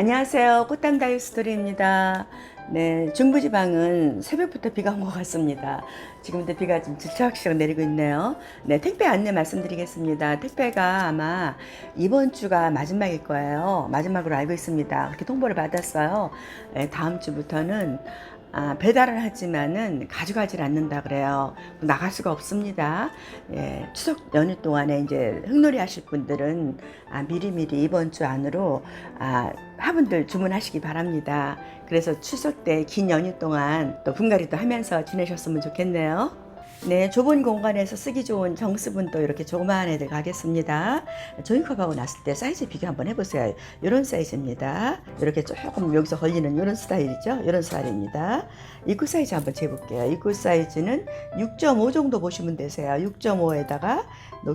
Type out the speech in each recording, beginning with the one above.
안녕하세요. 꽃당 다이 스토리입니다 네, 중부지방은 새벽부터 비가 온 것 같습니다. 지금도 비가 좀 질척질척 내리고 있네요. 네, 택배 안내 말씀드리겠습니다. 택배가 아마 이번 주가 마지막일 거예요. 마지막으로 알고 있습니다. 그렇게 통보를 받았어요. 네, 다음 주부터는 아, 배달을 하지만은 가져가질 않는다 그래요. 나갈 수가 없습니다. 예, 추석 연휴 동안에 이제 흙놀이 하실 분들은 아, 미리미리 이번 주 안으로 아, 화분들 주문하시기 바랍니다. 그래서 추석 때 긴 연휴 동안 또 분갈이도 하면서 지내셨으면 좋겠네요. 네, 좁은 공간에서 쓰기 좋은 정수분도 이렇게 조그마한 애들 가겠습니다. 조인컵하고 났을 때 사이즈 비교 한번 해보세요. 이런 사이즈입니다. 이렇게 조금 여기서 걸리는 이런 스타일이죠. 이런 스타일입니다. 입구 사이즈 한번 재볼게요. 입구 사이즈는 6.5 정도 보시면 되세요. 6.5에다가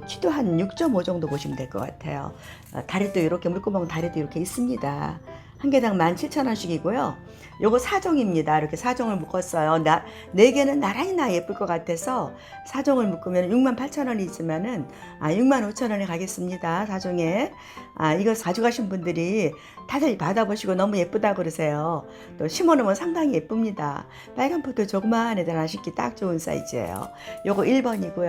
키도 한 6.5 정도 보시면 될 것 같아요. 어, 다리도 이렇게 물구멍 다리도 이렇게 있습니다. 한 개당 17,000원씩이고요. 요거 사종입니다. 이렇게 사종을 묶었어요. 나, 네 개는 나란히 나 예쁠 것 같아서 사종을 묶으면 68,000원이지만은 아, 65,000원에 가겠습니다. 사종에. 아, 이거 가져가신 분들이 다들 받아보시고 너무 예쁘다 그러세요. 또 심어 놓으면 상당히 예쁩니다. 빨간 포도 조그마한 애들 심기 딱 좋은 사이즈예요. 요거 1번이고요.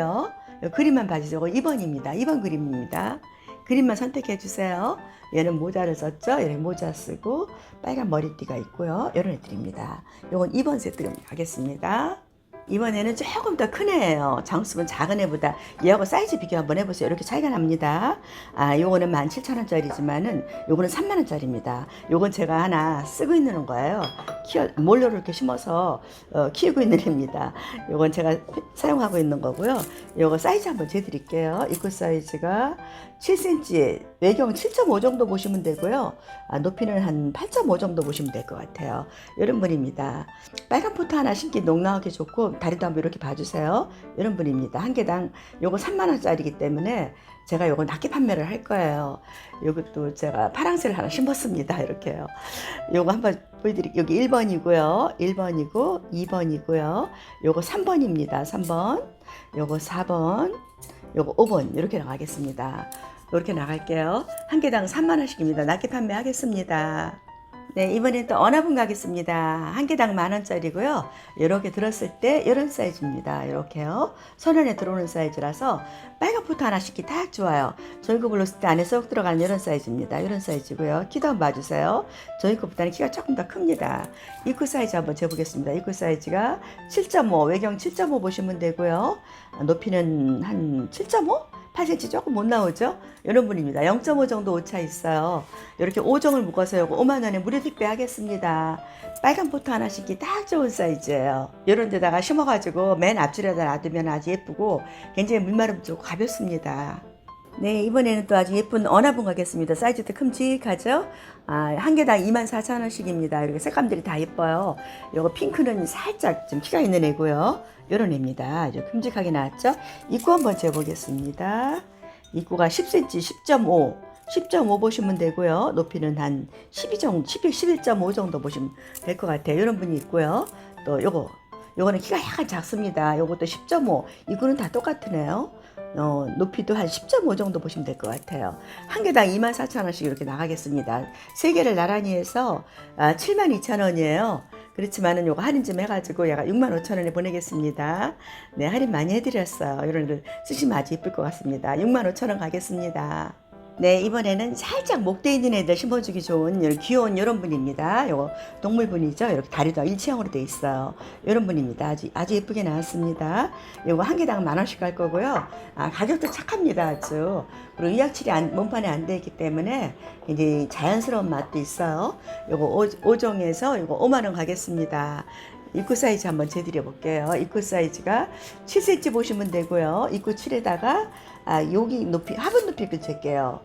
요 그림만 봐주세요. 요거 2번입니다. 2번 그림입니다. 그림만 선택해 주세요. 얘는 모자를 썼죠. 얘는 모자 쓰고 빨간 머리띠가 있고요. 이런 애들입니다. 요건 2번 세트로 가겠습니다. 이번에는 조금 더 큰 애예요. 장수분 작은 애보다 얘하고 사이즈 비교 한번 해보세요. 이렇게 차이가 납니다. 아, 요거는 17,000원짜리지만은 요거는 3만원짜리입니다. 요건 제가 하나 쓰고 있는 거예요. 키워, 몰로를 이렇게 심어서 어, 키우고 있는 애입니다. 요건 제가 사용하고 있는 거고요. 요거 사이즈 한번 재드릴게요. 입구 사이즈가 7cm, 외경 7.5 정도 보시면 되고요. 아, 높이는 한 8.5 정도 보시면 될 것 같아요. 이런 분입니다. 빨간 포트 하나 신기 농락하기 좋고 다리도 한번 이렇게 봐주세요. 이런 분입니다. 한 개당 요거 3만 원짜리이기 때문에 제가 요거 낮게 판매를 할 거예요. 요것도 제가 파랑새를 하나 심었습니다. 이렇게요. 요거 한번 보여드릴게요. 여기 1번이고요. 1번이고 2번이고요. 요거 3번입니다. 3번. 요거 4번. 요거 5번 이렇게 나가겠습니다. 이렇게 나갈게요. 한 개당 3만 원씩입니다. 낮게 판매하겠습니다. 네, 이번엔 또 어나분 가겠습니다. 한 개당 만 원짜리고요. 이렇게 들었을 때 이런 사이즈입니다. 이렇게요. 손안에 들어오는 사이즈라서 빨간 포트 하나 씩기 딱 좋아요. 저희 거 불렀을 때 안에 쏙 들어가는 이런 사이즈입니다. 이런 사이즈고요. 키도 한번 봐주세요. 저희 거보다는 키가 조금 더 큽니다. 입구 사이즈 한번 재보겠습니다. 입구 사이즈가 7.5, 외경 7.5 보시면 되고요. 높이는 한 7.5? 8cm 조금 못 나오죠? 이런 분입니다. 0.5 정도 오차 있어요. 이렇게 5종을 묶어서 요거 5만 원에 무료 택배 하겠습니다. 빨간 포트 하나 씩기 딱 좋은 사이즈예요. 이런 데다가 심어가지고 맨 앞줄에다 놔두면 아주 예쁘고 굉장히 물마름 좋고 가볍습니다. 네, 이번에는 또 아주 예쁜 어나분 가겠습니다. 사이즈도 큼직하죠? 아, 한 개당 24,000원씩입니다. 이렇게 색감들이 다 예뻐요. 요거 핑크는 살짝 좀 키가 있는 애고요. 요런 애입니다. 아주 큼직하게 나왔죠? 입구 한번 재보겠습니다. 입구가 10cm, 10.5. 10.5 보시면 되고요. 높이는 한 12 정도, 11, 11.5 정도 보시면 될 것 같아요. 이런 분이 있고요. 또 요거, 요거는 키가 약간 작습니다. 요것도 10.5. 이거는 다 똑같으네요. 어, 높이도 한 10.5 정도 보시면 될 것 같아요. 한 개당 24,000원씩 이렇게 나가겠습니다. 세 개를 나란히 해서 아, 72,000원이에요. 그렇지만은 요거 할인 좀 해가지고 얘가 65,000원에 보내겠습니다. 네, 할인 많이 해드렸어요. 걸 쓰시면 아주 예쁠 것 같습니다. 65,000원 가겠습니다. 네, 이번에는 살짝 목대 있는 애들 심어주기 좋은 귀여운 이런 분입니다. 요거 동물분이죠. 이렇게 다리도 일체형으로 돼 있어요. 이런 분입니다. 아주, 아주 예쁘게 나왔습니다. 요거 한 개당 만 원씩 갈 거고요. 아, 가격도 착합니다. 아주. 그리고 의약칠이 안, 몸판에 안 돼 있기 때문에 굉장히 자연스러운 맛도 있어요. 요거 5, 종에서 요거 5만 원 가겠습니다. 입구 사이즈 한번 재드려 볼게요. 입구 사이즈가 7cm 보시면 되고요. 입구 7에다가 아, 여기 높이 화분 높이를 잴게요.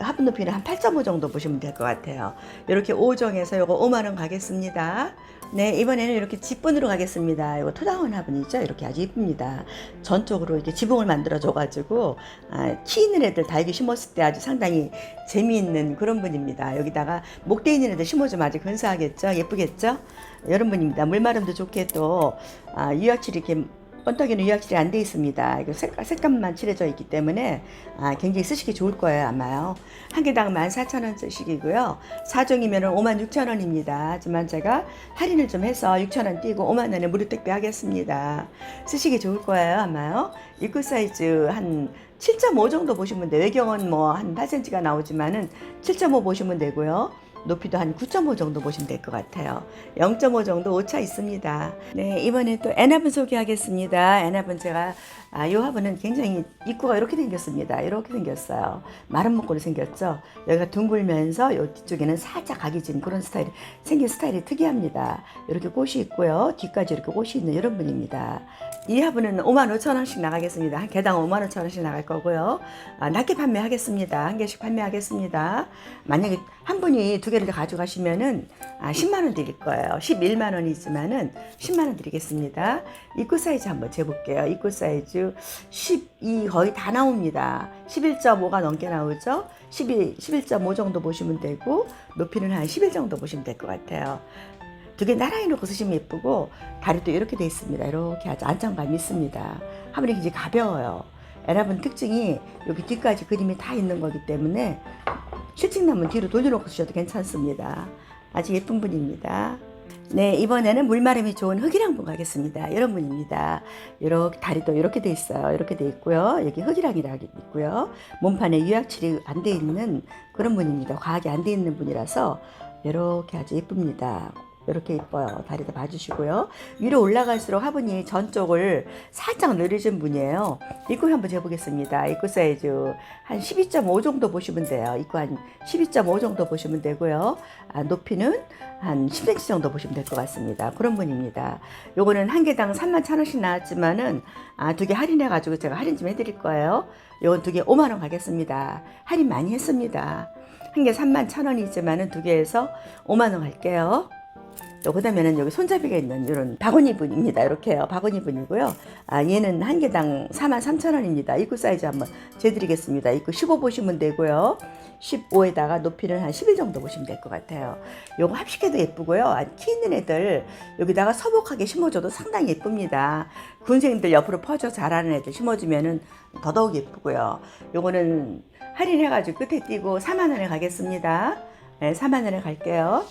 화분 높이는 한 8.5 정도 보시면 될 것 같아요. 이렇게 5종에서 요거 5만 원 가겠습니다. 네, 이번에는 이렇게 집분으로 가겠습니다. 이거 토다운 화분이죠. 이렇게 아주 이쁩니다. 전적으로 이렇게 지붕을 만들어 줘 가지고 아, 키 있는 애들 달기 심었을 때 아주 상당히 재미있는 그런 분입니다. 여기다가 목대 있는 애들 심어주면 아주 근사하겠죠. 예쁘겠죠. 이런 분입니다. 물마름도 좋게 또 아, 유약칠 이렇게 번떡이는 유약칠이 안 돼 있습니다. 이거 색, 색감만 칠해져 있기 때문에 아, 굉장히 쓰시기 좋을 거예요 아마요. 한 개당 14,000원씩이고요. 4종이면 56,000원입니다. 하지만 제가 할인을 좀 해서 6,000원 띄고 5만 원에 무료 택배 하겠습니다. 쓰시기 좋을 거예요 아마요. 입구 사이즈 한 7.5 정도 보시면 돼요. 외경은 뭐 한 8cm가 나오지만은 7.5 보시면 되고요. 높이도 한 9.5 정도 보시면 될 것 같아요. 0.5 정도 오차 있습니다. 네, 이번에 또 애나분 소개하겠습니다. 애나분 제가 아, 이 화분은 굉장히 입구가 이렇게 생겼습니다. 이렇게 생겼어요. 마른 목걸이 생겼죠. 여기가 둥글면서 이 뒤쪽에는 살짝 각이 진 그런 스타일이 생긴 스타일이 특이합니다. 이렇게 꽃이 있고요. 뒤까지 이렇게 꽃이 있는 이런 분입니다. 이 화분은 5만 5천 원씩 나가겠습니다. 한 개당 5만 5천 원씩 나갈 거고요. 아, 낮게 판매하겠습니다. 한 개씩 판매하겠습니다. 만약에 한 분이 두 개를 가져가시면은 아, 10만 원 드릴 거예요. 11만 원이지만은 10만 원 드리겠습니다. 입구 사이즈 한번 재볼게요. 입구 사이즈 12 거의 다 나옵니다. 11.5가 넘게 나오죠. 12, 11.5 정도 보시면 되고 높이는 한 11 정도 보시면 될 것 같아요. 두 개 나란히 놓고 쓰시면 예쁘고 다리도 이렇게 돼 있습니다. 이렇게 아주 안정감 있습니다. 화분이 굉장히 가벼워요. 여러분 특징이 여기 뒤까지 그림이 다 있는 거기 때문에 실직나면 뒤로 돌려놓고 쓰셔도 괜찮습니다. 아주 예쁜 분입니다. 네, 이번에는 물마름이 좋은 흑이랑 분 가겠습니다. 이런 분입니다. 이렇게 다리도 이렇게 돼 있어요. 이렇게 돼 있고요. 여기 흑이랑이라고 있고요. 몸판에 유약칠이 안 돼 있는 그런 분입니다. 과하게 안 돼 있는 분이라서 이렇게 아주 예쁩니다. 이렇게 예뻐요. 다리도 봐주시고요. 위로 올라갈수록 화분이 전쪽을 살짝 늘어진 분이에요. 입구 한번 재보겠습니다. 입구 사이즈 한 12.5 정도 보시면 돼요. 입구 한 12.5 정도 보시면 되고요. 아, 높이는 한 10cm 정도 보시면 될 것 같습니다. 그런 분입니다. 요거는 한 개당 3만 천 원씩 나왔지만은 아, 두 개 할인해가지고 제가 할인 좀 해드릴 거예요. 요건 두 개 5만 원 가겠습니다. 할인 많이 했습니다. 한 개 3만 천 원이지만은 두 개에서 5만 원 갈게요. 또 그다음에는 여기 손잡이가 있는 이런 바구니 분입니다. 이렇게요. 바구니 분이고요. 아, 얘는 한 개당 4만 3천 원입니다. 입구 사이즈 한번 재드리겠습니다. 입구 15 보시면 되고요. 15에다가 높이는 한 11 정도 보시면 될 것 같아요. 요거 합식해도 예쁘고요. 아, 키 있는 애들 여기다가 서복하게 심어줘도 상당히 예쁩니다. 군생들 옆으로 퍼져 자라는 애들 심어주면은 더더욱 예쁘고요. 요거는 할인해가지고 끝에 띄고 4만 원에 가겠습니다. 네, 4만 원에 갈게요.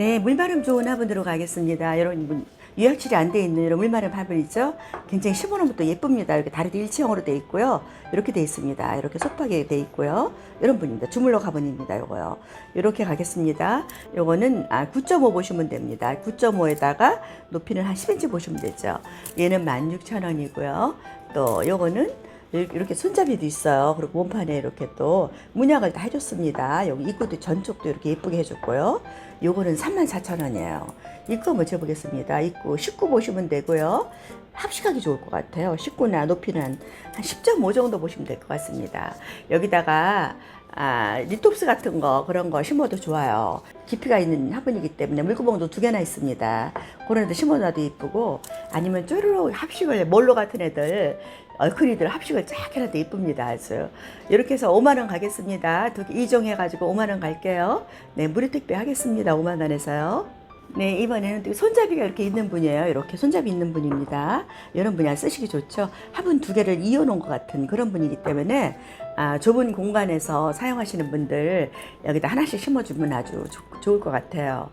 네, 물마름 좋은 화분으로 가겠습니다. 여러분, 문- 유약칠이 안 돼 있는 이런 물마름 화분 있죠? 굉장히 시보는것도 예쁩니다. 이렇게 다리도 일체형으로 돼 있고요. 이렇게 돼 있습니다. 이렇게 속박이 돼 있고요. 이런 분입니다. 주물러 가분입니다. 요거요. 이렇게 가겠습니다. 요거는 아, 9.5 보시면 됩니다. 9.5에다가 높이는 한 10cm 보시면 되죠. 얘는 16,000원이고요. 또 요거는 이렇게 손잡이도 있어요. 그리고 몸판에 이렇게 또 문양을 다 해줬습니다. 여기 입구도 전쪽도 이렇게 예쁘게 해줬고요. 요거는 34,000원이에요. 입구 한번 재보겠습니다. 입구 19 보시면 되고요. 합식하기 좋을 것 같아요. 19나 높이는 한 10.5 정도 보시면 될 것 같습니다. 여기다가 아, 리톱스 같은 거 그런 거 심어도 좋아요. 깊이가 있는 화분이기 때문에 물구멍도 두 개나 있습니다. 그런 애들 심어놔도 이쁘고 아니면 쪼르륵 합식을 몰로 같은 애들 얼큰이들 합식을 쫙 해놔도 이쁩니다. 아주 이렇게 해서 5만 원 가겠습니다. 두개 이종 해가지고 5만 원 갈게요. 네 무료 택배 하겠습니다. 5만 원에서요. 네, 이번에는 또 손잡이가 이렇게 있는 분이에요. 이렇게 손잡이 있는 분입니다. 이런 분이 쓰시기 좋죠. 화분 두 개를 이어 놓은 것 같은 그런 분이기 때문에 아, 좁은 공간에서 사용하시는 분들 여기다 하나씩 심어주면 아주 좋- 좋을 것 같아요.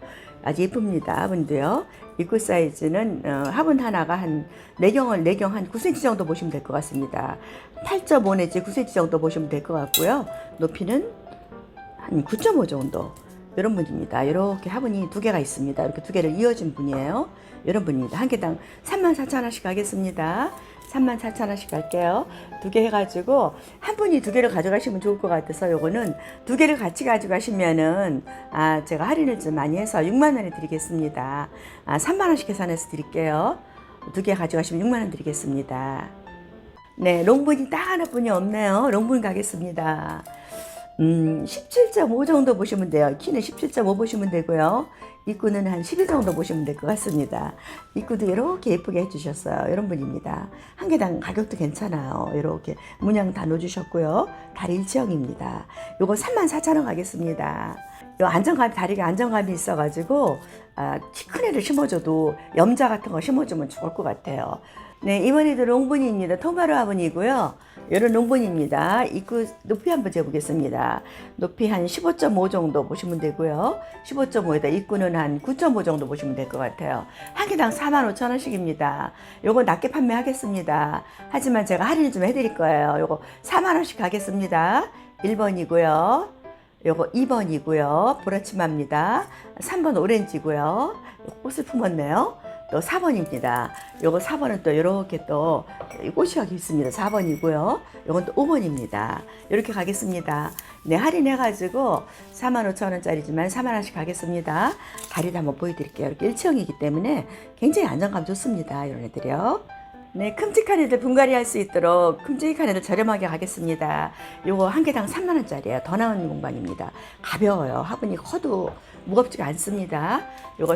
아주 예쁩니다. 화분도요. 입구 사이즈는 어, 화분 하나가 한 내경을 내경 한 9cm 정도 보시면 될 것 같습니다. 8.5 내지 9cm 정도 보시면 될 것 같고요. 높이는 한 9.5 정도. 이런 분입니다. 이렇게 화분이 두 개가 있습니다. 이렇게 두 개를 이어준 분이에요. 이런 분입니다. 한 개당 3만 4천 원씩 가겠습니다. 3만 4천 원씩 갈게요. 두 개 해가지고 한 분이 두 개를 가져가시면 좋을 것 같아서 요거는 두 개를 같이 가져가시면은 아 제가 할인을 좀 많이 해서 6만 원에 드리겠습니다. 아 3만 원씩 계산해서 드릴게요. 두 개 가져가시면 6만 원 드리겠습니다. 네, 롱분이 딱 하나뿐이 없네요. 롱분 가겠습니다. 음, 17.5 정도 보시면 돼요. 키는 17.5 보시면 되고요. 입구는 한 12 정도 보시면 될 것 같습니다. 입구도 이렇게 예쁘게 해주셨어요. 이런 분입니다. 한 개당 가격도 괜찮아요. 이렇게 문양 다 넣어주셨고요. 다리 일체형입니다. 요거 34,000원 가겠습니다. 요 안정감, 다리가 안정감이 있어가지고, 아, 키큰 애를 심어줘도 염자 같은 거 심어주면 좋을 것 같아요. 네, 이번에도 롱분입니다. 토마루 화분이고요. 이런 롱분입니다. 입구 높이 한번 재보겠습니다. 높이 한 15.5 정도 보시면 되고요. 15.5에다 입구는 한 9.5 정도 보시면 될 것 같아요. 한 개당 45,000원씩입니다. 요거 낮게 판매하겠습니다. 하지만 제가 할인 좀 해드릴 거예요. 요거 4만원씩 가겠습니다. 1번이고요. 요거 2번이고요. 보라치마입니다. 3번 오렌지고요. 꽃을 품었네요. 또 4번입니다. 요거 4번은 또 이렇게 또 꽃이 여기 있습니다. 4번이고요. 요건 또 5번입니다. 이렇게 가겠습니다. 네, 할인해가지고 45,000원짜리지만 4만원씩 가겠습니다. 다리도 한번 보여드릴게요. 이렇게 일체형이기 때문에 굉장히 안정감 좋습니다. 이런 애들이요. 네, 큼직한 애들 분갈이 할 수 있도록 큼직한 애들 저렴하게 가겠습니다. 요거 한 개당 3만원짜리예요. 더 나은 공방입니다. 가벼워요. 화분이 커도 무겁지가 않습니다.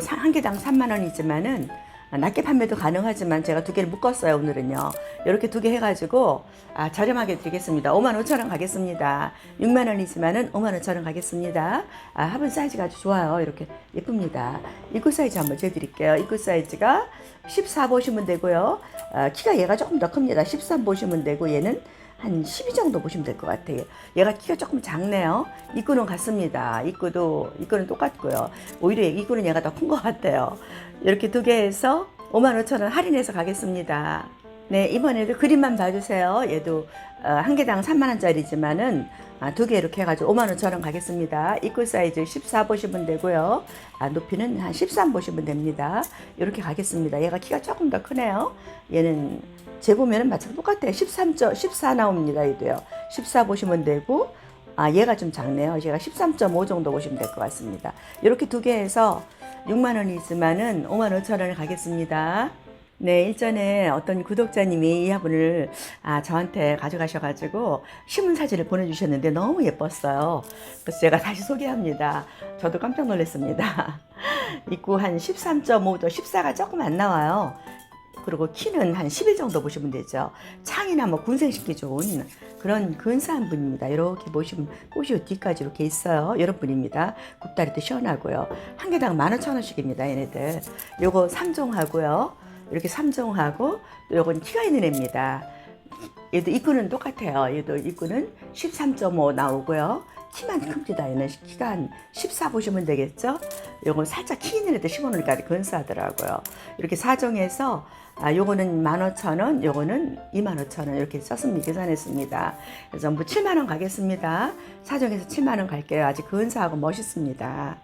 사- 한 개당 3만 원이지만은 낮게 판매도 가능하지만 제가 두 개를 묶었어요 오늘은요. 이렇게 두 개 해가지고 아, 저렴하게 드리겠습니다. 5만 5천 원 가겠습니다. 6만 원이지만은 5만 5천 원 가겠습니다. 아, 화분 사이즈가 아주 좋아요. 이렇게 예쁩니다. 입구 사이즈 한번 재드릴게요. 입구 사이즈가 14 보시면 되고요. 아, 키가 얘가 조금 더 큽니다. 13 보시면 되고 얘는 한 12 정도 보시면 될 것 같아요. 얘가 키가 조금 작네요. 입구는 같습니다. 입구도 입구는 똑같고요. 오히려 입구는 얘가 더 큰 것 같아요. 이렇게 두 개 해서 5만 5천 원 할인해서 가겠습니다. 네 이번에도 그림만 봐주세요. 얘도 어, 한 개당 3만 원짜리지만은 아, 두개 이렇게 해가지고 5만 5천 원 가겠습니다. 입구 사이즈 14 보시면 되고요. 아, 높이는 한 13 보시면 됩니다. 이렇게 가겠습니다. 얘가 키가 조금 더 크네요. 얘는 재보면은 마찬가지 똑같아요. 13점 14 나옵니다. 얘도요. 14 보시면 되고 아 얘가 좀 작네요. 얘가 13.5 정도 보시면 될 것 같습니다. 이렇게 두 개 해서 6만 원이지만은 5만 5천 원을 가겠습니다. 네, 일전에 어떤 구독자님이 이 화분을 아, 저한테 가져가셔가지고 신문 사진을 보내주셨는데 너무 예뻤어요. 그래서 제가 다시 소개합니다. 저도 깜짝 놀랐습니다. 입구 한 13.5도 14가 조금 안 나와요. 그리고 키는 한 10일 정도 보시면 되죠. 창이나 뭐 군생시키 좋은 그런 근사한 분입니다. 이렇게 보시면 꽃이 뒤까지 이렇게 있어요. 이런 분입니다. 굽다리도 시원하고요. 한 개당 15,000원씩입니다. 얘네들. 요거 3종 하고요. 이렇게 3종 하고 또 요건 키가 있는 애입니다. 얘도 입구는 똑같아요. 얘도 입구는 13.5 나오고요. 키만 큽니다. 얘는 키가 한 14 보시면 되겠죠? 요건 살짝 키 있는 애들 15원까지 근사하더라고요. 이렇게 사정해서 아, 요거는 15,000원, 요거는 25,000원 이렇게 썼습니다. 계산했습니다. 그래서 전부 7만원 가겠습니다. 사정해서 7만원 갈게요. 아주 근사하고 멋있습니다.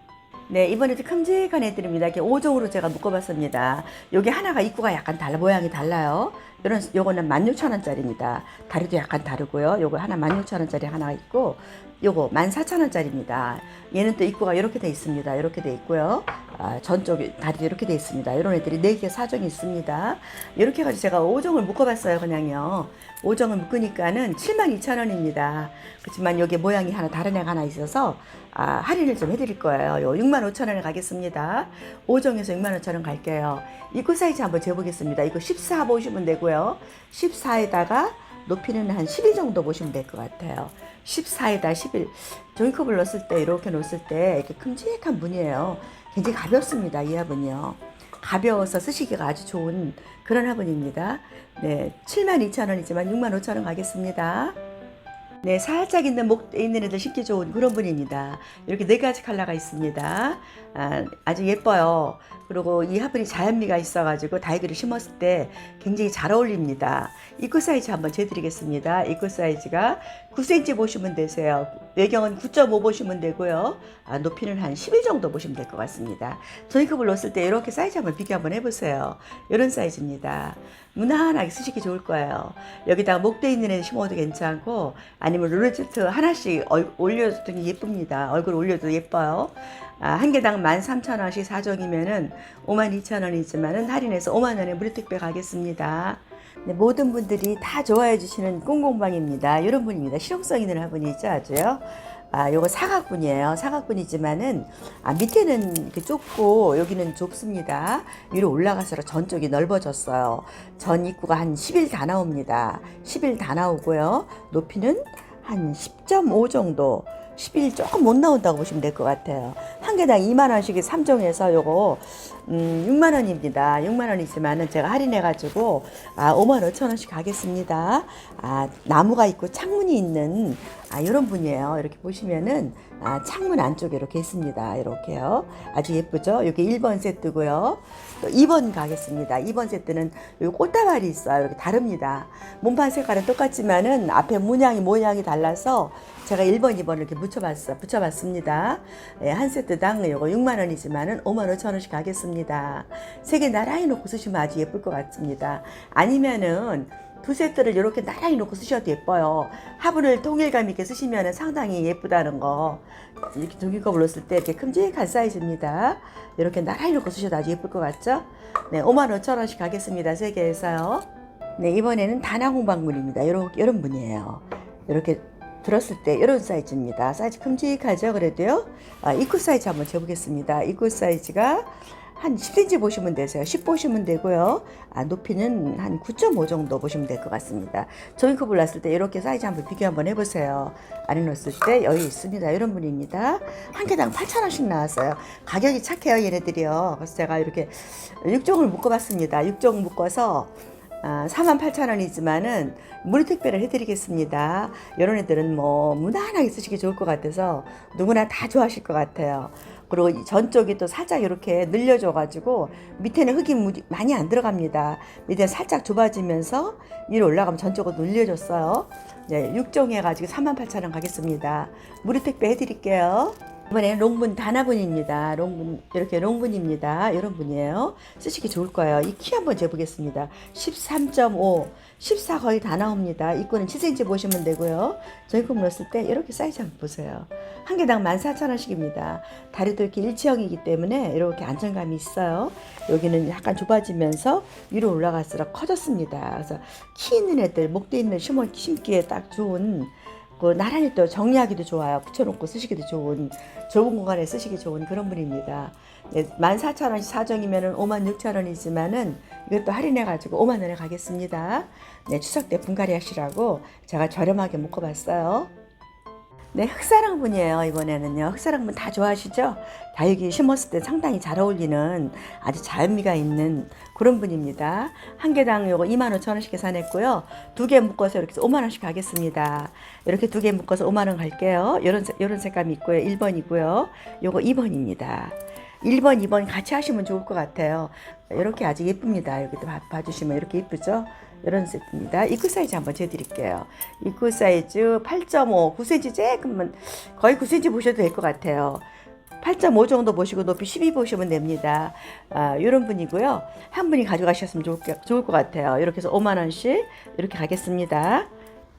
네, 이번에도 큼직한 애들입니다. 이렇게 5종으로 제가 묶어봤습니다. 여기 하나가 입구가 약간 달라, 모양이 달라요. 요런, 요거는 16,000원짜리입니다. 다리도 약간 다르고요. 요거 하나 16,000원짜리 하나 있고, 요거 14,000원짜리입니다. 얘는 또 입구가 이렇게 돼 있습니다. 이렇게 돼 있고요. 아, 전쪽에 다리도 이렇게 돼 있습니다. 이런 애들이 4개 사정이 있습니다. 이렇게 해가지고 제가 5종을 묶어봤어요. 그냥요. 5종을 묶으니까는 72,000원입니다. 그렇지만 여기 모양이 하나 다른 애가 하나 있어서 아, 할인을 좀 해드릴 거예요. 요 65,000원에 가겠습니다. 5종에서 65,000원 갈게요. 입구 사이즈 한번 재보겠습니다. 이거 14 보시면 되고요. 14에다가 높이는 한 12 정도 보시면 될 것 같아요. 14에다 11. 종이컵을 넣었을 때 이렇게 놓았을 때 이렇게 큼직한 분이에요. 굉장히 가볍습니다. 이 화분이요. 가벼워서 쓰시기가 아주 좋은 그런 화분입니다. 네, 72,000원이지만 65,000원 가겠습니다. 네, 살짝 있는 목 있는 애들 신기 좋은 그런 분입니다. 이렇게 네 가지 컬러가 있습니다. 아, 아주 예뻐요. 그리고 이 화분이 자연미가 있어가지고 다이그를 심었을 때 굉장히 잘 어울립니다. 입구 사이즈 한번 재드리겠습니다. 입구 사이즈가 9cm 보시면 되세요. 외경은 9.5 보시면 되고요. 아, 높이는 한11 정도 보시면 될 것 같습니다. 종이컵을 넣었을 때 이렇게 사이즈 한번 비교 한번 해보세요. 이런 사이즈입니다. 무난하게 쓰시기 좋을 거예요. 여기다가 목대 있는 애 심어도 괜찮고 아니면 룰레트 하나씩 되게 예쁩니다. 얼굴 올려도 예뻐요. 아, 한 개당 13,000원씩 사정이면은 52,000원이지만은 할인해서 5만원에 무료 택배 가겠습니다. 네, 모든 분들이 다 좋아해 주시는 꽁공방입니다. 이런 분입니다. 실용성 있는 화분이죠, 아주요. 아, 요거 사각분이에요. 사각분이지만은 아, 밑에는 이렇게 좁고 여기는 좁습니다. 위로 올라갈수록 전 쪽이 넓어졌어요. 전 입구가 한 10일 다 나옵니다. 10일 다 나오고요. 높이는 한 10.5 정도. 11 조금 못 나온다고 보시면 될 것 같아요. 한 개당 2만 원씩이 3종에서 요거 음, 6만 원입니다. 6만 원이지만은 제가 할인해 가지고 아, 5만 5천 원씩 가겠습니다. 아, 나무가 있고 창문이 있는 아, 이런 분이에요. 이렇게 보시면은 아, 창문 안쪽에 이렇게 있습니다. 이렇게요. 아주 예쁘죠? 여기 1번 세트고요. 또 2번 가겠습니다. 2번 세트는 여기 꽃다발이 있어요. 이렇게 다릅니다. 몸판 색깔은 똑같지만은 앞에 문양이 모양이 달라서 제가 1번, 2번 이렇게 붙여봤어, 붙여봤습니다. 예, 한 세트당 이거 6만 원이지만은 5만 5천 원씩 가겠습니다. 세 개 나란히 놓고 쓰시면 아주 예쁠 것 같습니다. 아니면은 두 세트를 이렇게 나란히 놓고 쓰셔도 예뻐요. 화분을 통일감 있게 쓰시면 상당히 예쁘다는 거. 이렇게 종이컵을 넣었을 때 이렇게 큼직한 사이즈입니다. 이렇게 나란히 놓고 쓰셔도 아주 예쁠 것 같죠? 네, 5만 5천 원씩 가겠습니다. 세 개에서요. 네, 이번에는 다나홍방물입니다. 이런, 이런 분이에요. 이렇게 들었을 때 이런 사이즈입니다. 사이즈 큼직하죠? 그래도요. 아, 입구 사이즈 한번 재보겠습니다. 입구 사이즈가 한 10cm 보시면 되세요. 10 보시면 되고요. 아, 높이는 한 9.5 정도 보시면 될 것 같습니다. 종이컵을 놨을 때 이렇게 사이즈 한번 비교 한번 해보세요. 안에 넣었을 때 여유 있습니다. 이런 분입니다. 한 개당 8,000원씩 나왔어요. 가격이 착해요, 얘네들이요. 그래서 제가 이렇게 6종을 묶어봤습니다. 6종 묶어서 아, 48,000원이지만은 무료 택배를 해드리겠습니다. 이런 애들은 뭐 무난하게 쓰시기 좋을 것 같아서 누구나 다 좋아하실 것 같아요. 그리고 이 전쪽이 또 살짝 이렇게 늘려줘가지고 밑에는 흙이 많이 안 들어갑니다. 밑에 살짝 좁아지면서 위로 올라가면 전쪽으로 늘려줬어요. 네, 6종 해가지고 38,000원 가겠습니다. 무료 택배 해드릴게요. 이번에는 롱분 다나분입니다. 롱분 이렇게 롱분입니다. 이런 분이에요. 쓰시기 좋을 거예요. 이 키 한번 재보겠습니다. 13.5, 14 거의 다 나옵니다. 입구는 7cm 보시면 되고요. 저희금 넣었을 때 이렇게 사이즈 한번 보세요. 한 개당 14,000원씩입니다. 다리도 이렇게 일체형이기 때문에 이렇게 안정감이 있어요. 여기는 약간 좁아지면서 위로 올라갈수록 커졌습니다. 그래서 키 있는 애들, 목대 있는 심어 심기에 딱 좋은 그 나란히 또 정리하기도 좋아요. 붙여놓고 쓰시기도 좋은 좁은 공간에 쓰시기 좋은 그런 분입니다. 네, 14,000원씩 사정이면은 56,000원이지만은 이것도 할인해가지고 5만 원에 가겠습니다. 네, 추석 때 분갈이 하시라고 제가 저렴하게 묶어봤어요. 네, 흑사랑 분이에요. 이번에는요. 흑사랑 분 다 좋아하시죠? 다육이 심었을 때 상당히 잘 어울리는 아주 자연미가 있는 그런 분입니다. 한 개당 요거 2만 5천 원씩 계산했고요. 두 개 묶어서 이렇게 해서 5만 원씩 가겠습니다. 이렇게 두 개 묶어서 5만 원 갈게요. 요런 색- 요런 색감이 있고요. 1번이고요. 요거 2번입니다. 1번, 2번 같이 하시면 좋을 것 같아요. 이렇게 아주 예쁩니다. 여기도 봐- 봐주시면 이렇게 예쁘죠? 이런 세트입니다. 입구 사이즈 한번 재드릴게요. 입구 사이즈 8.5, 9cm 조금만 거의 9cm 보셔도 될 것 같아요. 8.5 정도 보시고 높이 12 보시면 됩니다. 아, 이런 분이고요. 한 분이 가져가셨으면 좋을, 게- 좋을 것 같아요. 이렇게 해서 5만 원씩 이렇게 가겠습니다.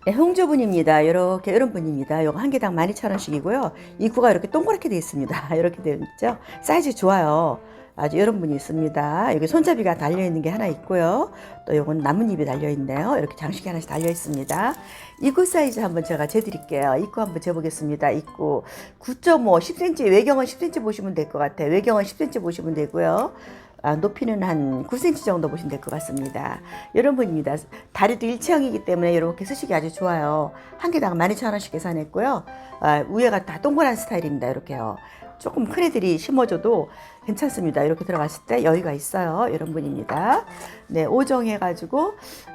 네, 홍조분입니다. 이렇게 이런 분입니다. 이거 한 개당 12,000원씩이고요. 입구가 이렇게 동그랗게 되어 있습니다. 이렇게 되어 있죠. 사이즈 좋아요. 아주 이런 분이 있습니다. 여기 손잡이가 달려 있는 게 하나 있고요. 또 요건 나뭇잎이 달려 있네요. 이렇게 장식이 하나씩 달려 있습니다. 입구 사이즈 한번 제가 재드릴게요. 입구 한번 재보겠습니다. 입구 9.5, 10cm, 외경은 10cm 보시면 될 것 같아요. 외경은 10cm 보시면 되고요. 아, 높이는 한 9cm 정도 보시면 될 것 같습니다. 이런 분입니다. 다리도 일체형이기 때문에 이렇게 쓰시기 아주 좋아요. 한 개당 12,000원씩 계산했고요. 아, 위에가 다 동그란 스타일입니다. 이렇게요. 조금 큰 애들이 심어줘도 괜찮습니다. 이렇게 들어갔을 때 여유가 있어요. 이런 분입니다. 네, 5정 해가지고,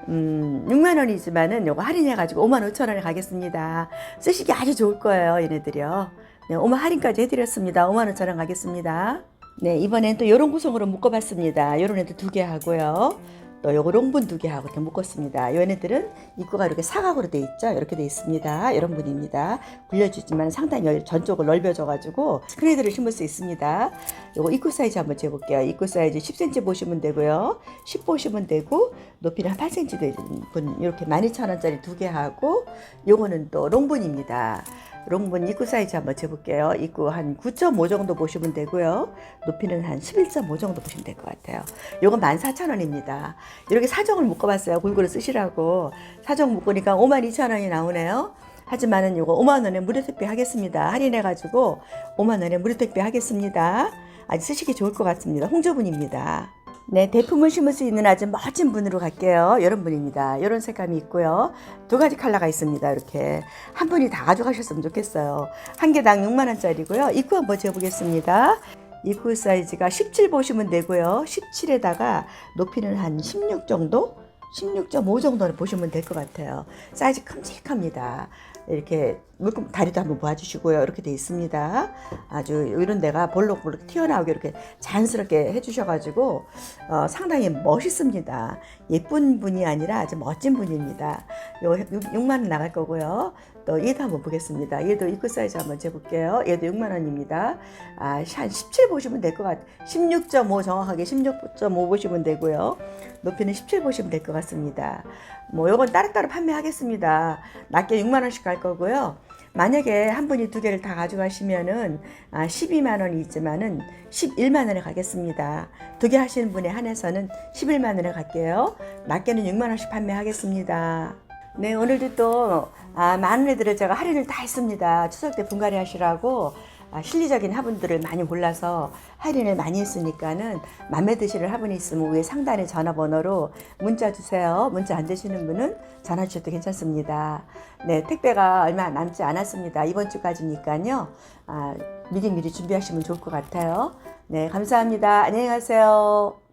음, 6만 원이지만은 요거 할인해가지고 5만 5천 원에 가겠습니다. 쓰시기 아주 좋을 거예요. 얘네들이요. 네, 5만 할인까지 해드렸습니다. 5만 5천 원 가겠습니다. 네, 이번엔 또 요런 구성으로 묶어봤습니다. 요런 애들 두 개 하고요. 또 요거 롱분 두 개 하고 이렇게 묶었습니다. 요 얘네들은 입구가 이렇게 사각으로 돼 있죠. 이렇게 돼 있습니다. 이런 분입니다. 굴려주지만 상당히 열- 전쪽을 넓혀줘가지고 스크레이드를 심을 수 있습니다. 요거 입구 사이즈 한번 재볼게요. 입구 사이즈 10cm 보시면 되고요. 10 보시면 되고 높이는 한 8cm 되는 분 이렇게 12,000원짜리 두 개 하고 요거는 또 롱분입니다. 롱분 입구 사이즈 한번 재볼게요. 입구 한 9.5 정도 보시면 되고요. 높이는 한 11.5 정도 보시면 될 것 같아요. 요건 14,000원입니다. 이렇게 사정을 묶어봤어요. 골고루 쓰시라고. 사정 묶으니까 52,000원이 나오네요. 하지만은 요거 5만 원에 무료 택배 하겠습니다. 할인해가지고 5만 원에 무료 택배 하겠습니다. 아주 쓰시기 좋을 것 같습니다. 홍조분입니다. 네, 대품을 심을 수 있는 아주 멋진 분으로 갈게요. 이런 분입니다. 이런 색감이 있고요. 두 가지 컬러가 있습니다. 이렇게 한 분이 다 가져가셨으면 좋겠어요. 한 개당 6만 원짜리고요. 입구 한번 재보겠습니다. 입구 사이즈가 17 보시면 되고요. 17에다가 높이는 한 16 정도? 16.5 정도는 보시면 될 것 같아요. 사이즈 큼직합니다. 이렇게 물금 다리도 한번 보아주시고요. 이렇게 돼 있습니다. 아주 이런 데가 볼록볼록 튀어나오게 이렇게 자연스럽게 해주셔가지고 어, 상당히 멋있습니다. 예쁜 분이 아니라 아주 멋진 분입니다. 요 6만 원 나갈 거고요. 또 얘도 한번 보겠습니다. 얘도 입구 사이즈 한번 재볼게요. 얘도 6만 원입니다. 아, 한17 보시면 될 것 같. 16.5 정확하게 16.5 보시면 되고요. 높이는 17 보시면 될 것 같습니다. 뭐 요건 따로따로 판매하겠습니다. 낮게 6만 원씩 갈 거고요. 만약에 한 분이 두 개를 다 가져가시면은 아, 12만 원이 있지만은 11만 원에 가겠습니다. 두 개 하시는 분에 한해서는 11만 원에 갈게요. 낮게는 6만 원씩 판매하겠습니다. 네, 오늘도 또 아, 많은 애들을 제가 할인을 다 했습니다. 추석 때 분갈이 하시라고 아, 실리적인 화분들을 많이 골라서 할인을 많이 했으니까는 맘에 드시는 화분이 있으면 위에 상단에 전화번호로 문자 주세요. 문자 안 되시는 분은 전화 주셔도 괜찮습니다. 네, 택배가 얼마 남지 않았습니다. 이번 주까지니까요. 아, 미리 미리 준비하시면 좋을 것 같아요. 네, 감사합니다. 안녕히 가세요.